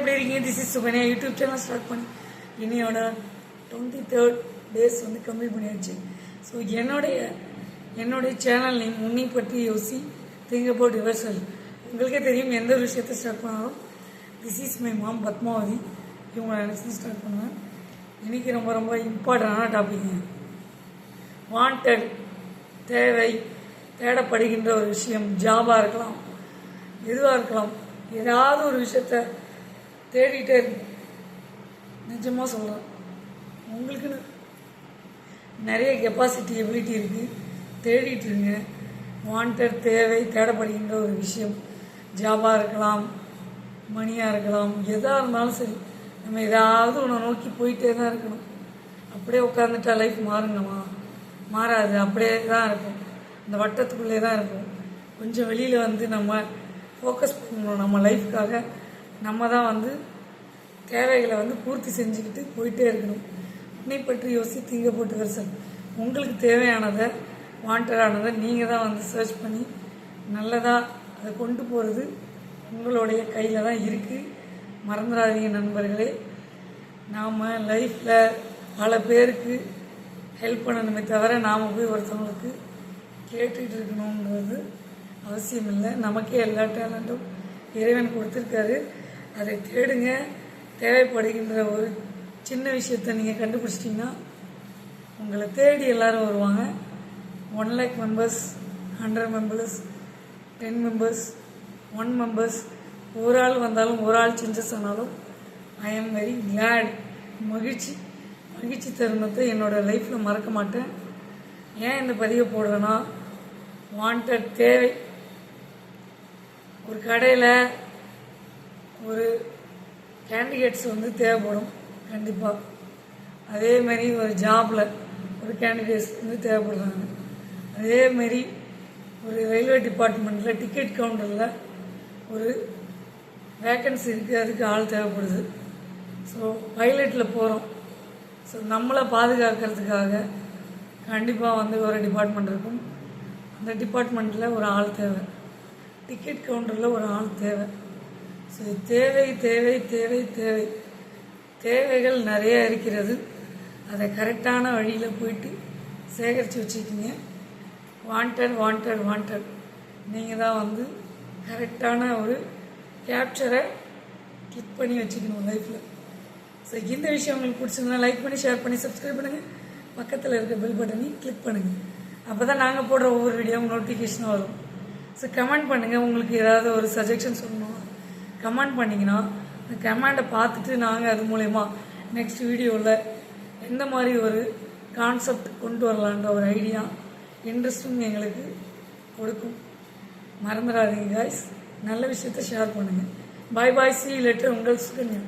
எப்படி இருக்கீங்க? This is Sukanya YouTube channel start பண்ணி. இனியோட டுவெண்ட்டி தேர்ட் டேஸ் வந்து கம்ப்ளீட் பண்ணியாச்சு. ஸோ என்னுடைய என்னுடைய சேனல் நேம் உன்னை பற்றி யோசி திங்க் அபவுட் யுவர் செல் உங்களுக்கே தெரியும் எந்த ஒரு விஷயத்தை ஸ்டார்ட் பண்ணாலும் this is my mom Padmavathi. இவங்க நினச்சி ஸ்டார்ட் பண்ணுவேன். இன்னைக்கு ரொம்ப ரொம்ப இம்பார்ட்டண்டான டாபிக் வாண்டட் தேவை தேடப்படுகின்ற ஒரு விஷயம். ஜாபாக இருக்கலாம் எதுவாக இருக்கலாம் ஏதாவது ஒரு விஷயத்த தேடிட்டே இருங்க நிஜமாக சொல்கிறேன் உங்களுக்குன்னு நிறைய கெப்பாசிட்டி எபிலிட்டி இருக்குது தேடிட்டு இருங்க வாண்டட் தேவை தேடப்படுகின்ற ஒரு விஷயம். ஜாபாக இருக்கலாம் மணியாக இருக்கலாம் எதாக இருந்தாலும் சரி நம்ம ஏதாவது ஒன்று நோக்கி போயிட்டே தான் இருக்கணும். அப்படியே உட்காந்துட்டா லைஃப் மாறுங்கம்மா. மாறாது அப்படியே தான் இருக்கும். அந்த வட்டத்துக்குள்ளே தான் இருக்கும். கொஞ்சம் வெளியில் வந்து நம்ம ஃபோக்கஸ் பண்ணணும். நம்ம லைஃப்காக நம்ம தான் வந்து தேவைகளை வந்து பூர்த்தி செஞ்சுக்கிட்டு போயிட்டே இருக்கணும். உன்னை பற்றி யோசி தீங்க போட்டு சார். உங்களுக்கு தேவையானதை வாண்டடானதை நீங்கள் தான் வந்து சர்ச் பண்ணி நல்லதாக அதை கொண்டு போகிறது உங்களுடைய கையில் தான் இருக்குது மறந்துடாதீங்க நண்பர்களே. நாம் லைஃப்பில் பல பேருக்கு ஹெல்ப் பண்ணணுமே தவிர நாம் போய் ஒருத்தவங்களுக்கு கேட்டுட்டு இருக்கணுங்கிறது அவசியம் இல்லை நமக்கே எல்லா டேலண்ட்டும் இறைவன் கொடுத்துருக்காரு. அதை தேடுங்க. தேவைப்படுகின்ற ஒரு சின்ன விஷயத்தை நீங்கள் கண்டுபிடிச்சிட்டிங்கன்னா உங்களை தேடி எல்லாரும் வருவாங்க. One lakh members hundred members ten members one members ஒரு ஆள் வந்தாலும் ஒரு ஆள் செஞ்சஸ் ஆனாலும் ஐ ஆம் வெரி கிளாட் மகிழ்ச்சி. மகிழ்ச்சி தருணத்தை என்னோடய லைஃப்பில் மறக்க மாட்டேன். ஏன் இந்த பதிவை போடுறேன்னா வாண்டட் தேவை. ஒரு கடையில் ஒரு கேண்டிடேட்ஸ் வந்து தேவைப்படும். கண்டிப்பாக அதேமாரி ஒரு ஜாபில் ஒரு கேண்டிடேட்ஸ் வந்து தேவைப்படுறாங்க. அதேமாரி ஒரு ரயில்வே டிபார்ட்மெண்ட்டில் டிக்கெட் கவுண்டரில் ஒரு வேக்கன்சி இருக்குது அதுக்கு ஆள் தேவைப்படுது. ஸோ பைலட்டில் போகிறோம் ஸோ நம்மளை பாதுகாக்கிறதுக்காக கண்டிப்பாக வந்து ஒரு டிபார்ட்மெண்ட் இருக்கும். அந்த டிபார்ட்மெண்ட்டில் ஒரு ஆள் தேவை. டிக்கெட் கவுண்டரில் ஒரு ஆள் தேவை. தேவை தேவை தேவை தேவை. தேவைகள் நிறைய இருக்கிறது. அதை கரெக்டான வழியில் போயிட்டு சேகரித்து வச்சுக்கிங்க வாண்டட் வாண்டட் வாண்டட் நீங்கள் தான் வந்து கரெக்டான ஒரு கேப்சரை கிளிக் பண்ணி வச்சுக்கணும் லைஃப்பில் ஸோ இந்த விஷயம் உங்களுக்கு பிடிச்சிருந்தா லைக் பண்ணி ஷேர் பண்ணி சப்ஸ்கிரைப் பண்ணுங்கள் பக்கத்தில் இருக்க பெல் பட்டனையும் கிளிக் பண்ணுங்கள் அப்போ தான் நாங்கள் போடுற ஒவ்வொரு வீடியோவும் நோட்டிஃபிகேஷனும் வரும். ஸோ கமெண்ட் பண்ணுங்கள் உங்களுக்கு ஏதாவது ஒரு சஜஷன் சொல்லணும். கமெண்ட் பண்ணிங்கன்னா அந்த கமெண்டை பார்த்துட்டு நாங்கள் அது மூலயமா நெக்ஸ்ட் வீடியோவில் எந்த மாதிரி ஒரு கான்செப்ட் கொண்டு வரலான்ற ஒரு ஐடியா இன்ட்ரெஸ்ட்டும் எங்களுக்கு கொடுக்கும். மறந்துடாதீங்க காய்ஸ் நல்ல விஷயத்த ஷேர் பண்ணுங்கள் பாய் பாய் சி லெட்டர் உங்கள் சுகன்யா.